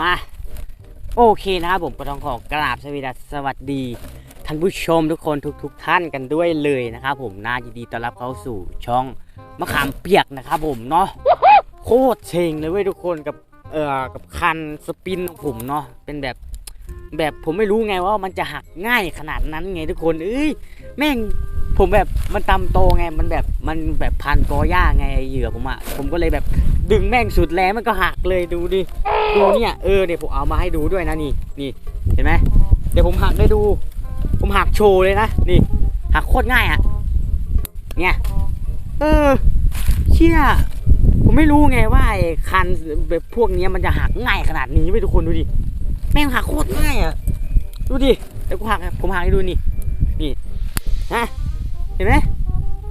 มาโอเคนะครับผมก็ต้องขอกราบสวัสดีสวัสดีท่านผู้ชมทุกคนทุกทุกๆท่านกันด้วยเลยนะครับผมน่ายินดีต้อนรับเข้าสู่ช่องมะขามเปียกนะครับผมเนาะโคตรเชงเลยเว้ยทุกคนกับเอ่อกับคันสปินของผมเนาะเป็นแบบแบบผมไม่รู้ไงว่ามันจะหักง่ายขนาดนั้นไงทุกคนเอ้ยแม่งผมแบบมันตำโตไงมันแบบมันแบบพันกอย่าไงเหยื่อผมอะผมก็เลยแบบ ดึงแม่งสุดแรงมันก็หักเลยดูดิดูเนี่ยเออเดี๋ยวผมเอามาให้ดูด้วยนะนี่นี่เห็นไหมเดี๋ยวผมหักได้ดู ผมหักโชว์เลยนะนี่ หักโคตรง่ายอะเนี่ยเออเชี่ยผมไม่รู้ไงว่าไอ้คันแบบพวกนี้มันจะหักง่ายขนาดนี้ไปทุกคนดูดิแม่งหักโคตรง่ายอะดูดิเดี๋ยวกูหักผมหักให้ดูนี่นี่นะเห็นไหม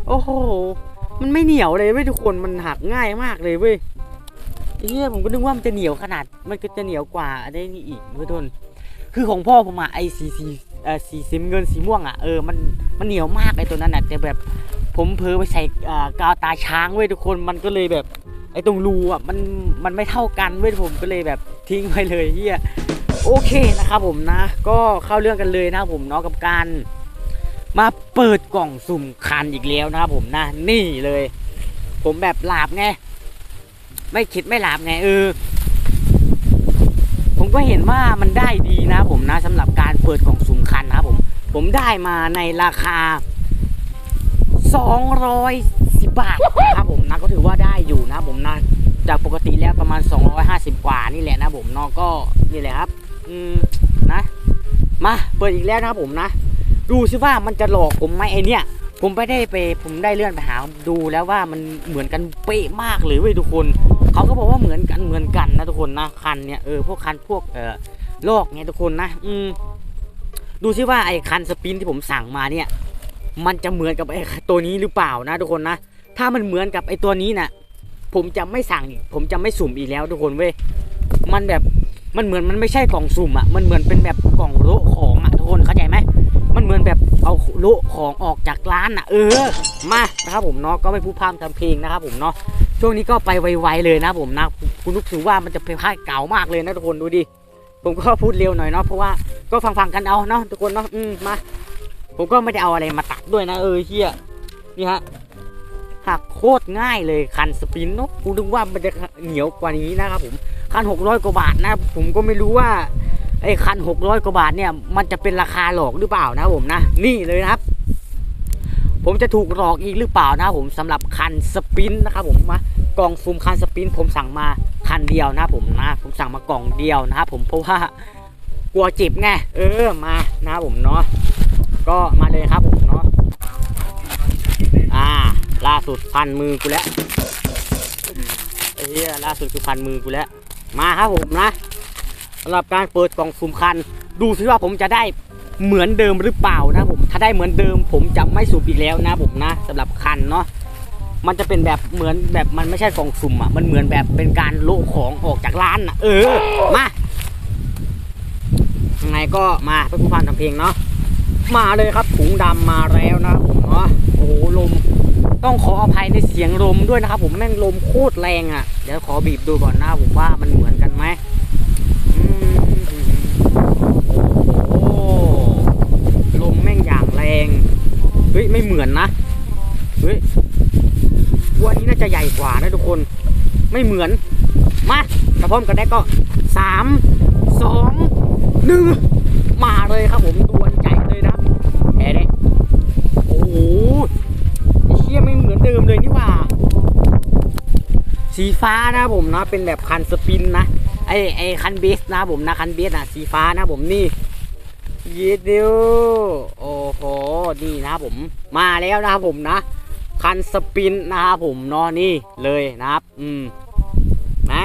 โอ้โห มันไม่เหนียวเลยเว้ยทุกคนมันหักง่ายมากเลยเว้ยไอ้เหี้ยผมก็นึกว่ามันจะเหนียวขนาด มันก็จะเหนียวกว่าได้นี่อีกเพื่อนทนคือของพ่อผมอะไอ้สีสีเออสีสีเงินสีม่วงอะเออมันมันเหนียวมากไอ้ตัวนั้นอะแต่แบบผมเพอไปใส่อ่กาวตาช้างเว้ยทุกคนมันก็เลยแบบไอ้ตรงรูอะมันมันไม่เท่ากันเว้ยผมก็เลยแบบทิ้งไปเลยเฮียโอเคนะครับผมนะ ก็เข้าเรื่องกันเลยนะผมเนาะกับการ มาเปิดกล่องสุ่มคันอีกแล้วนะครับผมนะนี่เลย ผมแบบหลาบไง ไม่คิดไม่หลับไงเออผมก็เห็นว่ามันได้ดีนะผมนะสำหรับการเปิดกล่องสุ่มคันนะครับผมผมได้มาในราคา 210 บาทนะครับผมนะก็ถือว่าได้อยู่นะผมนะจากปกติแล้วประมาณ 250 กว่านี่แหละนะผมนาะก็นี่แหละครับ อืมนะ มาเปิดอีกแล้วนะครับผมนะ ดูซิว่ามันจะหลอกผมไหมไอเนี้ยผมไปได้ไปผมได้เลื่อนไปหาดูแล้วว่ามันเหมือนกันเป๊ะมากเลยเว้ยทุกคนเขาก็บอกว่าเหมือนกันเหมือนกันนะทุกคนนะคันเนี่ยเออพวกคันพวกเออลอกเนี่ยทุกคนนะ อืมดูซิว่าไอ้คันสปินที่ผมสั่งมาเนี่ย มันจะเหมือนกับไอ้ตัวนี้หรือเปล่านะ ทุกคนนะ ถ้ามันเหมือนกับไอ้ตัวนี้นะผมจะไม่สั่งอีกผมจะไม่สุ่มอีกแล้วทุกคนเว้ยมันแบบมันเหมือนมันไม่ใช่กล่องสุ่มอะมันเหมือนเป็นแบบกล่องโละขอ มันเหมือนแบบเอาโละของออกจากร้านอะ เออ มานะครับผมเนาะก็ไม่พูดพร่ำทำเพลงนะครับผมเนาะช่วงนี้ก็ไปไวๆเลยนะผมนะคุณนุกถือว่ามันจะเป็นภาคเก่ามากเลยนะทุกคนดูดิผมก็พูดเร็วหน่อยเนาะเพราะว่าก็ฟังๆกันเอาเนาะทุกคนเนาะอืมมาผมก็ไม่ได้เอาอะไรมาตัดด้วยนะเออเฮียนี่ฮะหักโคตรง่ายเลยคันสปินเนาะกูนึกว่ามันจะเหนียวกว่านี้นะครับผมคัน600กว่าบาทนะ ผมก็ไม่รู้ว่า ไอ้คัน600กว่าบาทเนี่ยมันจะเป็นราคาหลอกหรือเปล่านะผมนะ นี่เลยนะครับ ผมจะถูกหลอกอีกหรือเปล่านะผมสำหรับคันสปินนะครับผมมากล่องซูมคันสปิน ผมสั่งมาคันเดียวนะผมนะ ผมสั่งมากล่องเดียวนะครับผมเพราะว่ากลัวเจ็บไงเออมานะผมเนาะก็มาเลยครับผมเนาะอ่าล่าสุดพันมือกูแล้วไอ้เหี้ยล่าสุดคือพันมือกูแล้วมาครับผมนะ สำหรับการเปิดกล่องสุ่มคัน ดูซิว่าผมจะได้เหมือนเดิมหรือเปล่านะผม ถ้าได้เหมือนเดิม ผมจะไม่สุ่มอีกแล้วนะผมนะสำหรับคันเนาะมันจะเป็นแบบเหมือนแบบมันไม่ใช่กล่องสุ่มอะมันเหมือนแบบเป็นการโละของออกจากร้านอะ เออมายังไงก็มาเพื่อผู้ฟังทำเพลงเนาะมาเลยครับถุงดำมาแล้วนะผมเนาะโอ้โหลม ต้องขออภัยในเสียงลมด้วยนะครับ ผมแม่งลมโคตรแรงอะเดี๋ยวขอบีบดูก่อนนะผมว่ามันเหมือนกันไหม อืมโอ้ลมแม่งอย่างแรง เฮ้ย ไม่เหมือนนะเฮ้ยวัวนี้น่าจะใหญ่กว่านะทุกคนไม่เหมือน มาถ้าพร้อมกันได้ก็สามสองหนึ่งมาเลยครับผมดวลใจเลยนะแพ้ได้โอ้โหเชี่ยไม่เหมือนเดิมเลยนี่หว่า สีฟ้านะผมนะเป็นแบบคันสปินนะไอไอคันเบสนะผมนะคันเบสอะสีฟ้านะผมนี่เยดเดียวโนี่นะผมมาแล้วนะครับผมนะ คันสปินนะครับผมนาะนี่เลยนะครับ อืมนะ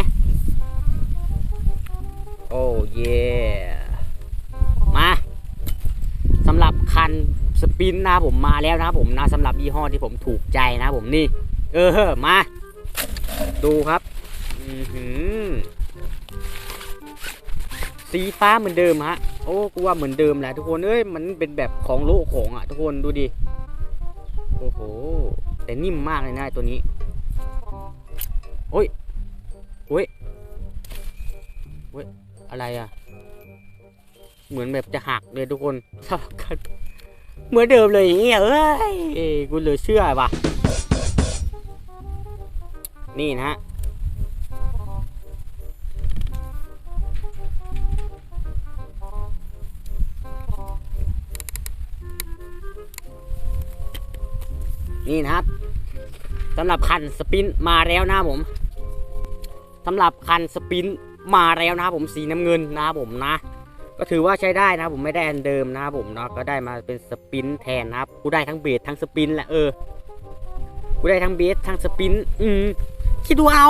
โอ้เย่มาสำหรับคันสปินนะครับผมมาแล้วนะครับผมนะสำหรับยี่ห้อที่ผมถูกใจนะครับผมนี่ เออมา ดูครับ อือหือ สีฟ้าเหมือนเดิมฮะ โอ้กูว่าเหมือนเดิมแหละทุกคน เอ้ย มันเป็นแบบของโลของอะ ทุกคนดูดิ โอ้โห แต่นิ่มมากเลยนะตัวนี้ โอ้ย โอ้ยเว้ย อะไรอะ เหมือนแบบจะหักเลยทุกคนสลับกัน เหมือนเดิมเลยอย่างเงี้ยเอ้ยเอ้ยกูเลยเชื่อว่ะ นี่นะฮะ นี่นะครับสำหรับคันสปินมาแล้วนะครับผมสำหรับคันสปินมาแล้วนะครับผมสีน้ำเงินนะครับผมนะ ก็ถือว่าใช้ได้นะครับผมไม่ได้อันเดิมนะครับผมเนาะก็ได้มาเป็นสปินแทนนะครับกูได้ทั้งเบสทั้งสปินแหละเออกูได้ทั้งเบสทั้งสปินอืมคิดดูเอา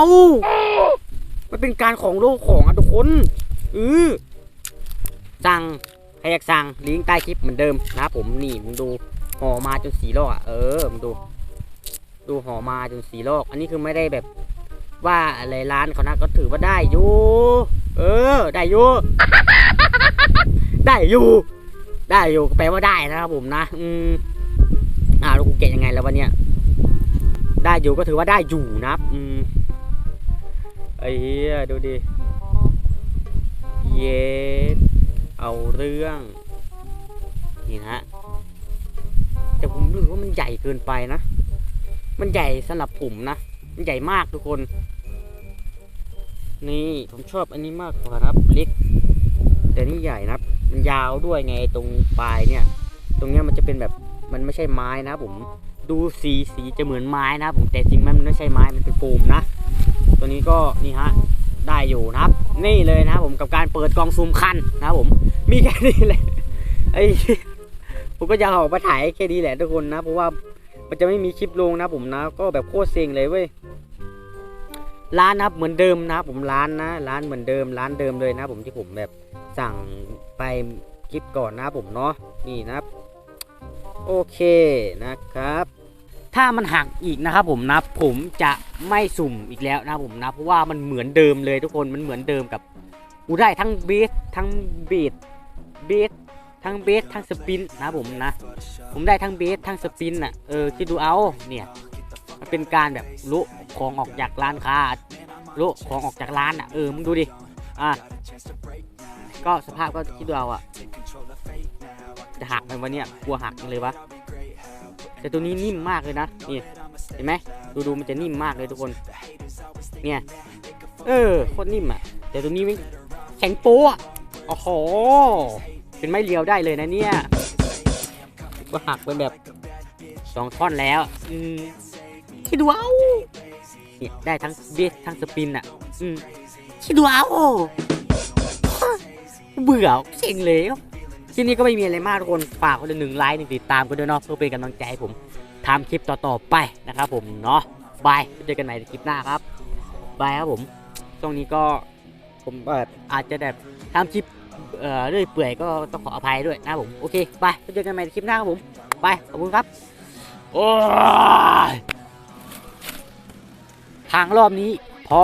มันเป็นการของโลกของอะทุกคนเออสั่งใครอยากสั่งลิงก์ใต้คลิปเหมือนเดิมนะครับผมนี่มึงดูห่อมาจนสีลอกอะเออมึงดู ดูห่อมาจนสีลอก อันนี้คือไม่ได้แบบว่าอะไรร้านเขานะก็ถือว่าได้อยู่เออ ได้อยู่ได้อยู่ ได้อยู่แปลว่าได้นะครับผมนะอืมอ่าแล้วกูเก็บยังไงแล้ววันเนี้ยได้อยู่ก็ถือว่าได้อยู่นะอืมไอ้เหี้ยดูดิเย็ดเอาเรื่อง นี่นะแต่ผมรู้ว่ามันใหญ่เกินไปนะ มันใหญ่สำหรับผมนะ มันใหญ่มากทุกคน นี่ผมชอบอันนี้มากกว่านะครับเล็ก แต่นี่ใหญ่นะครับ มันยาวด้วยไงตรงปลายเนี่ย ตรงเนี้ยมันจะเป็นแบบมันไม่ใช่ไม้นะผมดูสีสีจะเหมือนไม้นะผมแต่จริงมันไม่ใช่ไม้มันเป็นโฟมนะ ตัวนี้ก็นี่ฮะได้อยู่นะครับ นี่เลยนะครับผมกับการเปิดกล่องซูมคันนะผมมีแค่นี้แหละไอ้ผมก็จะออกมาถ่ายแค่นี้แหละทุกคนนะเพราะว่า มันจะไม่มีคลิปลงนะผมนะ ก็แบบโคตรเซ็งเลยเว้ยร้านนับเหมือนเดิมนะผมร้านนะร้านเหมือนเดิมร้านเดิมเลยนะ ผมที่ผมแบบสั่งไปคลิปก่อนนะผมเนาะนี่นะโอเคนะครับ ถ้ามันหักอีกนะครับผมนะผมจะไม่สุ่มอีกแล้วนะผมนะเพราะว่ามันเหมือนเดิมเลยทุกคนมันเหมือนเดิมกับกูได้ทั้งเบสทั้งเบสเบส ทั้งเบสทั้งสปินนะผมนะ ผมได้ทั้งเบสทั้งสปินอะเออคิดดูเอาเนี่ยมันเป็นการแบบลุของออกจากร้านค้าลุของออกจากร้านอะเออมึงดูดิอะก็สภาพก็คิดดูเอาอะจะหักไหมวันเนี้ยกลัวหักจังเลยวะแต่ตัวนี้นิ่มมากเลยนะนี่เห็นไหมดูดูมันจะนิ่มมากเลยทุกคน เนี่ยเออโคตรนิ่มอะแต่ตัวนี้มันแข็งโป๊ะโอ้โห เป็นไม้เรียวได้เลยนะเนี่ยก็หักเป็นแบบสองท่อนแล้ว อืมคิดดูเอาเนี่ยได้ทั้งเบสทั้งสปินอะ อืมคิดดูเอาเบื่อเซ็งเลยที่นี้ก็ไม่มีอะไรมากทุกคนฝากคนละหนึ่งไลค์หนึ่งติดตามกันด้วยเนาะเพื่อเป็นกำลังใจให้ผมทำคลิปต่อๆไปนะครับผมเนาะบายเจอกันใหม่ในคลิปหน้าครับบายครับผมช่วงนี้ก็ผมแบบอาจจะแบบทำคลิป เอ่อเรื่อยเปื่อยก็ต้องขออภัยด้วยนะผมโอเคไปเจอกันใหม่ในคลิปหน้าครับผมไปขอบคุณครับโอ้ทางรอบนี้พอ